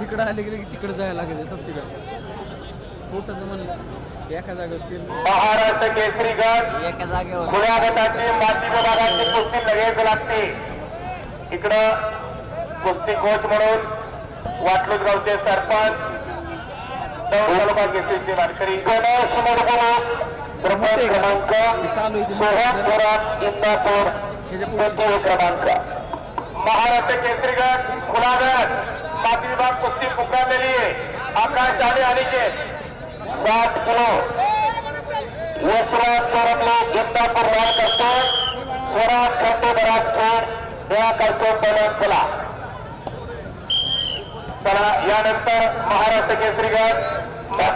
तिकडं आले गेले की तिकडं जायला तर तिकडं. छोटंसं म्हणलं एका जागेवर महाराष्ट्र केसरी गट एका जागेवर. खुल्या गटाची माती विभागाची कुस्ती लगेच लागते. इकडं कुस्ती कोच म्हणून वाटलूज गावचे सरपंच दौंड तालुका केसरीचे वारकरी गणेश मोडगुरू प्रमुख क्रमांक थोरात इंदापूर क्रमांक. राज्य केसरीगड गट पाच विभाग कुस्ती पुकारलेली आहे. आकाश आणि अनिकेत सात किलो यशराज चोरमले इंदापूर राय करतो स्वराज खंडे बराजपूर या करतो पहिल्याच चला चला यानंतर महाराष्ट्र केसरीगड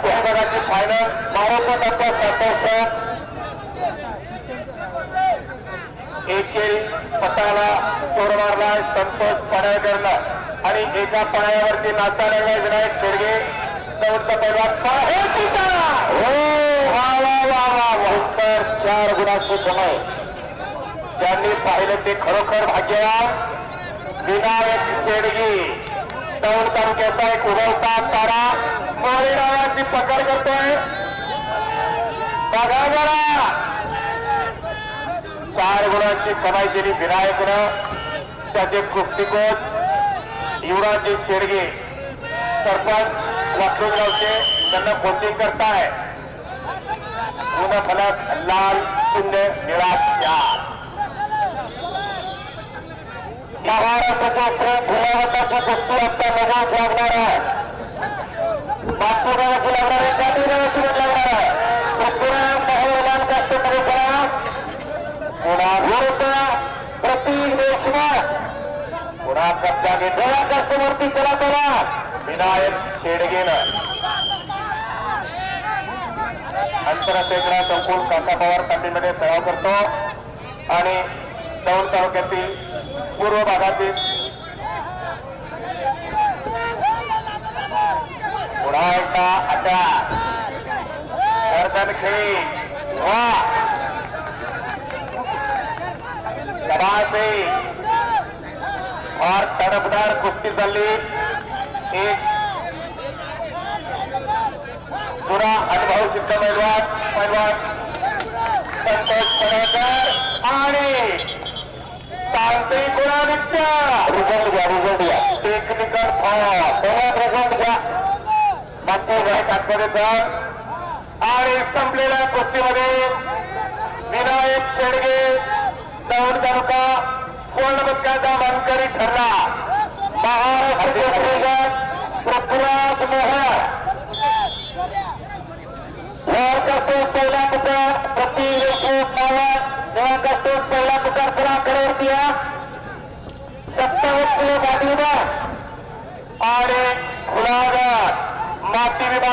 विभागाची फायनल महाराष्ट्राचा संतोष एकेरी पटाला चोर मारलाय संतोष पडाळकरनं आणि एका पायावरती नाचा विनायक शेडगे चौथा पैलवान हे. उत्तर चार गुणांचे कमाई ज्यांनी पाहिलं ते खरोखर भाग्यवान विनायक शेडगे. दौंड तालुक्याचा एक उगवता तारा. मोरे नावाची पकड करतोय. बघा जरा. चार गुणांची कमाई केली विनायकनं. त्याचे कुस्तीकोच युवराजी शेडगे सरपंच वाटूगावचे त्यांना कोचिंग करताय. पूर्ण फलक लाल शून्य निळा चार महाराष्ट्राच्या श्री फुलावताची कुस्ती आता लगेच लागणार आहे. नागपूरगावाची लागणार आहे. लक्ष्मण देशमुख पुन्हा कब्जा घेतला कष्टमूर्ती चला चला विनायक शेडगेनं अंतरासेकडा संपूर्ण काका पवार पाटीलमध्ये सराव करतो आणि दौंड तालुक्यातील पूर्व भागातील पुन्हा एकदा आता गर्दन खेळी वा और तडफदार कुश्ती चालली. एक जुना अनुभव शिक्षा पैलवान पैलवान संतोष पडळकर आणि तांत्रिक गुणादित्य रिझल्ट घ्या रिझल्ट घ्या टेक्निकल फॉर्म तेव्हा रिझल्ट घ्या. बाकी घ्या सर. आणि संपलेल्या कुस्तीमध्ये विनायक शेडगे दौंड तालुका. स्वर्णपदका मानकरी ठरला महाराष्ट्र मोहर पृथ्वीराज पुकार प्रति लोकूप मावत पुकार पूरा करोड़ दिया सत्तावन किलो गाड़ी और खुलागर माटी में